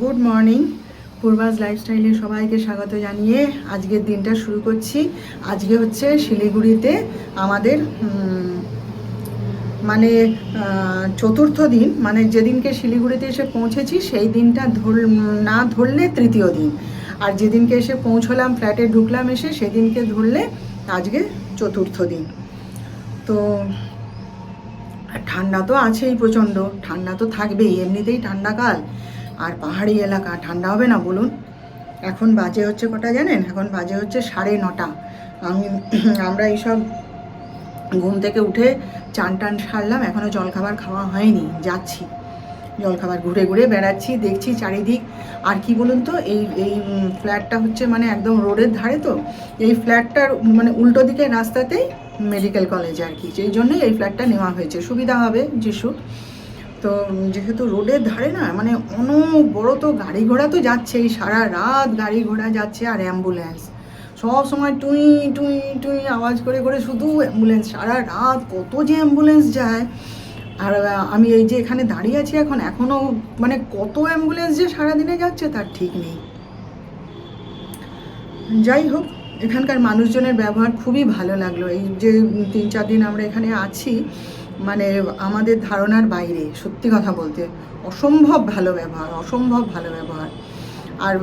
Good morning পূর্বাজ লাইফস্টাইলে সবাইকে স্বাগত জানিয়ে আজকের দিনটা শুরু করছি। আজকে হচ্ছে শিলিগুড়িতে আমাদের মানে চতুর্থ দিন। মানে যেদিনকে শিলিগুড়িতে এসে পৌঁছেছি, সেই দিনটা ধর, না ধরলে তৃতীয় দিন। আর যেদিনকে এসে পৌঁছলাম, ফ্ল্যাটে ঢুকলাম এসে, সেদিনকে ধরলে আজকে চতুর্থ দিন। তো, ঠান্ডা তো আছেই প্রচণ্ড। ঠান্ডা তো থাকবেই, এমনিতেই ঠান্ডাকাল। আর পাহাড়ি এলাকা, ঠান্ডা হবে না বলুন? এখন বাজে হচ্ছে কটা জানেন? এখন বাজে হচ্ছে সাড়ে নটা। আমি, আমরা এইসব ঘুম থেকে উঠে চান টান সারলাম এখনও জলখাবার খাওয়া হয়নি, যাচ্ছি। জলখাবার ঘুরে ঘুরে বেড়াচ্ছি, দেখছি চারিদিক। আর কি বলুন তো, এই এই ফ্ল্যাটটা হচ্ছে মানে একদম রোডের ধারে তো, এই ফ্ল্যাটটার মানে উল্টো দিকে রাস্তাতেই মেডিকেল কলেজ আর কি, সেই জন্যই এই ফ্ল্যাটটা নেওয়া হয়েছে। সুবিধা হবে যিশু। তো যেহেতু রোডের ধারে না মানে বড় তো গাড়ি ঘোড়া তো যাচ্ছেই, সারা রাত গাড়ি ঘোড়া যাচ্ছে আর অ্যাম্বুলেন্স সব সময় টুই টুই টুই আওয়াজ করে করে শুধু অ্যাম্বুলেন্স সারা রাত কত যে অ্যাম্বুলেন্স যায়। আর আমি এই যে এখানে দাঁড়িয়ে আছি এখন এখনও মানে কত অ্যাম্বুলেন্স যে সারাদিনে যাচ্ছে তার ঠিক নেই। যাই হোক, এখানকার মানুষজনের ব্যবহার খুবই ভালো লাগল। এই যে তিন, চার দিন আমরা এখানে আছি মানে আমাদের ধারণার বাইরে, সত্যি কথা বলতে। অসম্ভব ভালো ব্যবহার, অসম্ভব ভালো ব্যবহার। আর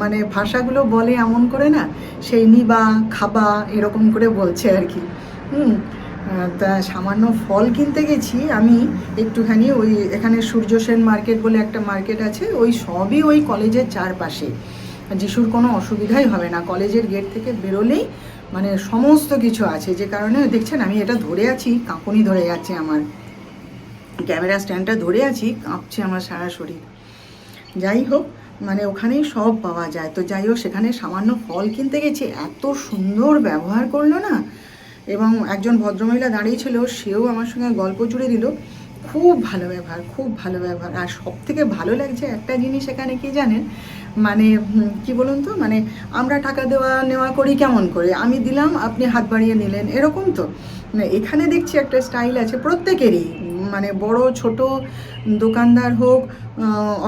মানে ভাষাগুলো বলে এমন করে না, সেই নিবা, খাবা, এরকম করে বলছে আর কি। হুম তা সামান্য ফল কিনতে গেছি আমি, একটুখানি ওই এখানে সূর্য সেন মার্কেট বলে একটা মার্কেট আছে, ওই সবই ওই কলেজের চারপাশে। যিশুর কোনো অসুবিধাই হবে না, কলেজের গেট থেকে বেরোলেই মানে সমস্ত কিছু আছে যে কারণে দেখছেন আমি এটা ধরে আছি, কাঁপুনি ধরে যাচ্ছে আমার। ক্যামেরা স্ট্যান্ডটা ধরে আছি, কাঁপছে আমার সারা শরীর। যাই হোক মানে ওখানেই সব পাওয়া যায়। তো যাই হোক, সেখানে সামান্য ফল কিনতে গেছি, এত সুন্দর ব্যবহার করল না। এবং একজন ভদ্রমহিলা দাঁড়িয়ে ছিল, সেও আমার সঙ্গে গল্প জুড়ে দিল। খুব ভালো ব্যবহার, খুব ভালো ব্যবহার। আর সব থেকে ভালো লাগছে একটা জিনিস এখানে কি জানেন? মানে কি বলুন তো? মানে আমরা টাকা দেওয়া নেওয়া করি কেমন করে? আমি দিলাম, আপনি হাত বাড়িয়ে নিলেন, এরকম তো? এখানে দেখছি একটা স্টাইল আছে প্রত্যেকেরই মানে বড়, ছোট, দোকানদার হোক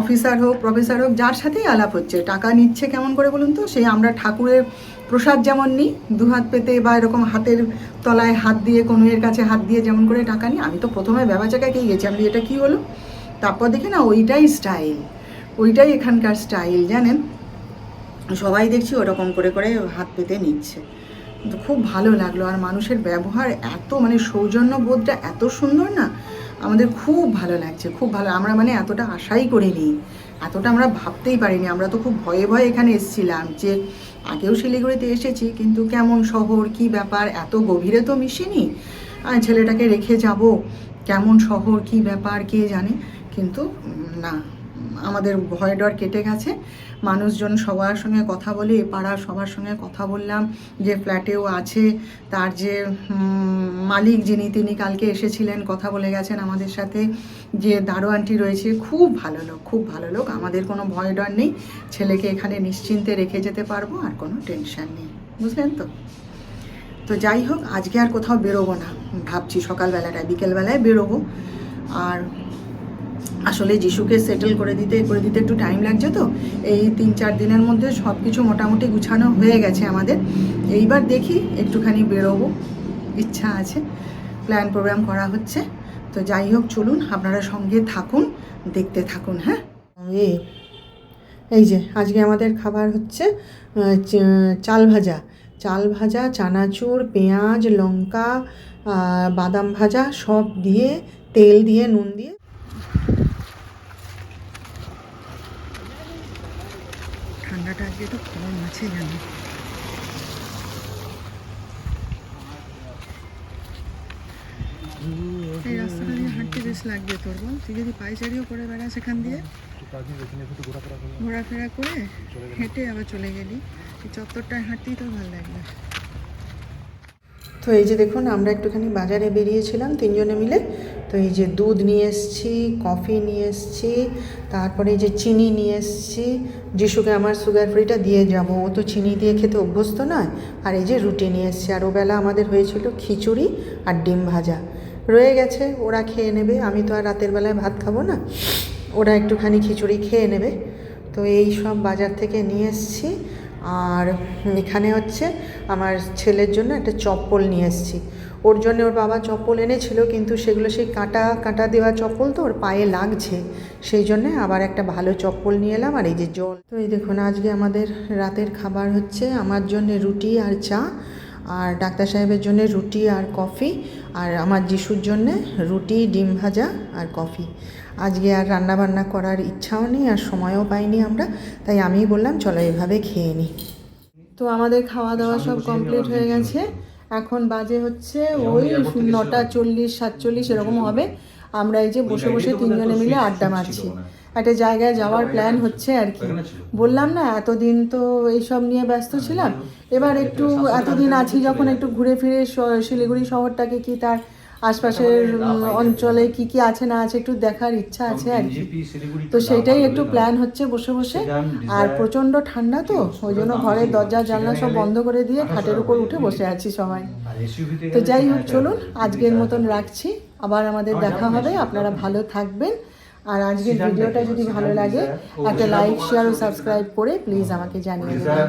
অফিসার হোক, প্রফেসর হোক, যার সাথেই আলাপ হচ্ছে, টাকা নিচ্ছে কেমন করে বলুন তো? সেই আমরা ঠাকুরের প্রসাদ যেমন নিই, দু হাত পেতে বা এরকম হাতের তলায় হাত দিয়ে কনুয়ের কাছে হাত দিয়ে যেমন করে টাকা নিই, আমি তো প্রথমে ব্যবাচাকাকেই গেছি, আমি এটা কী হলো? তারপর দেখি না, ওইটাই স্টাইল। ওইটাই এখানকার স্টাইল, জানেন? সবাই দেখছি ওরকম করে করে হাত পেতে নিচ্ছে। তো খুব ভালো লাগল, আর মানুষের ব্যবহার এত মানে সৌজন্য বোধটা এত সুন্দর না, আমাদের খুব ভালো লাগছে, খুব ভালো, আমরা মানে এতটা আশাই করিনি, এতটা আমরা ভাবতেই পারিনি, আমরা তো খুব ভয়ে ভয়ে এখানে এসেছিলাম যে আগেও শিলিগুড়িতে এসেছি, কিন্তু কেমন শহর, কি ব্যাপার, এত গভীরে তো মিশিনি, আর ছেলেটাকে রেখে যাব, কেমন শহর, কি ব্যাপার, কে জানে, কিন্তু না আমাদের ভয় ডর কেটে গেছে। মানুষজন সবার সঙ্গে কথা বলে, এ পাড়ার সবার সঙ্গে কথা বললাম যে ফ্ল্যাটেও আছে। তার যে মালিক যিনি, তিনি কালকে এসেছিলেন, কথা বলে গেছেন আমাদের সাথে। যে দারোয়ানটি রয়েছে, খুব ভালো লোক, খুব ভালো লোক। আমাদের কোনো ভয় ডর নেই। ছেলেকে এখানে নিশ্চিন্তে রেখে যেতে পারব, আর কোনো টেনশন নেই। বুঝলেন তো? তো যাই হোক, আজকে আর কোথাও বেরোবো না। ভাবছি সকালবেলাটায়, বিকেলবেলায় বেরোবো। আর আসলে যিশুকে সেটেল করে দিতে করে দিতে একটু টাইম লাগছে তো। এই তিন চার দিনের মধ্যে সব কিছু মোটামুটি গুছানো হয়ে গেছে আমাদের। এইবার দেখি একটুখানি বেরোবো। ইচ্ছা আছে প্ল্যান প্রোগ্রাম করা হচ্ছে। তো যাই হোক, চলুন, আপনারা সঙ্গে থাকুন, দেখতে থাকুন হ্যাঁ? এই যে, আজকে আমাদের খাবার হচ্ছে চাল ভাজা। চাল ভাজা, চানাচুর, পেঁয়াজ, লঙ্কা বাদাম ভাজা সব দিয়ে, তেল দিয়ে, নুন দিয়ে ঠান্ডাটা আজকে একটু কম আছে জানি। এই রাস্তাটা দিয়ে হাঁটতে বেশ লাগবে তোর, বল। তুই যদি পাইচারিও করে বেড়াস এখান দিয়ে, ঘোরাফেরা করে হেঁটে আবার চলে গেলি। এই চত্বরটায় হাঁটতেই তোর ভালো লাগবে। তো এই যে দেখুন, আমরা একটুখানি বাজারে বেরিয়েছিলাম, তিনজনে মিলে। তো এই যে দুধ নিয়ে এসছি কফি নিয়ে এসছি, তারপরে এই যে চিনি নিয়ে এসছি, যিশুকে আমার সুগার ফ্রিটা দিয়ে যাব। ও তো চিনি দিয়ে খেতে অভ্যস্ত নয়। আর এই যে রুটি নিয়ে এসছি, আর ওবেলা আমাদের হয়েছিল খিচুড়ি আর ডিম ভাজা। রয়ে গেছে, ওরা খেয়ে নেবে। আমি তো আর রাতের বেলায় ভাত খাব না। ওরা একটুখানি খিচুড়ি খেয়ে নেবে। তো এই সব বাজার থেকে নিয়ে এসেছি। আর এখানে হচ্ছে আমার ছেলের জন্য একটা চপ্পল নিয়ে এসেছি। ওর জন্য ওর বাবা চপ্পল এনেছিল, কিন্তু সেগুলো সেই কাঁটা কাঁটা দেওয়া চপ্পল তো ওর পায়ে লাগছে। সেই জন্যে আবার একটা ভালো চপ্পল নিয়ে এলাম, আর এই যে জল। তো এই দেখুন, আজকে আমাদের রাতের খাবার হচ্ছে আমার জন্য রুটি আর চা, আর ডাক্তার সাহেবের জন্য রুটি আর কফি আর আমার যিশুর জন্যে রুটি ডিম ভাজা আর কফি। আজকে আর রান্না বান্না করার ইচ্ছাও নেই আর সময়ও পাইনি আমরা তাই আমি বললাম চলো এভাবে খেয়ে নিই তো আমাদের খাওয়া দাওয়া সব কমপ্লিট হয়ে গেছে। এখন বাজে হচ্ছে ওই নটা চল্লিশ সাতচল্লিশ এরকম হবে। আমরা এই যে বসে বসে তিনজনে মিলে আড্ডা মারছি। একটা জায়গায় যাওয়ার প্ল্যান হচ্ছে আর কি। বললাম না এতদিন তো এইসব নিয়ে ব্যস্ত ছিলাম। এবার একটু এতদিন আছি যখন একটু ঘুরে ফিরে শিলিগুড়ি শহরটাকে কি তার আশপাশের অঞ্চলে কি কি আছে না আছে একটু দেখার ইচ্ছা আছে আর কি। তো সেটাই একটু প্ল্যান হচ্ছে বসে বসে। আর প্রচণ্ড ঠান্ডা তো ওই জন্য ঘরের দরজা জানলা সব বন্ধ করে দিয়ে খাটের উপর উঠে বসে আছি সবাই। তো যাই হোক চলুন আজকের মতন রাখছি। আবার আমাদের দেখা হবে আপনারা ভালো থাকবেন। আর আজকের ভিডিওটা যদি ভালো লাগে একটা লাইক শেয়ার ও সাবস্ক্রাইব করে প্লিজ আমাকে জানিয়ে দেবেন।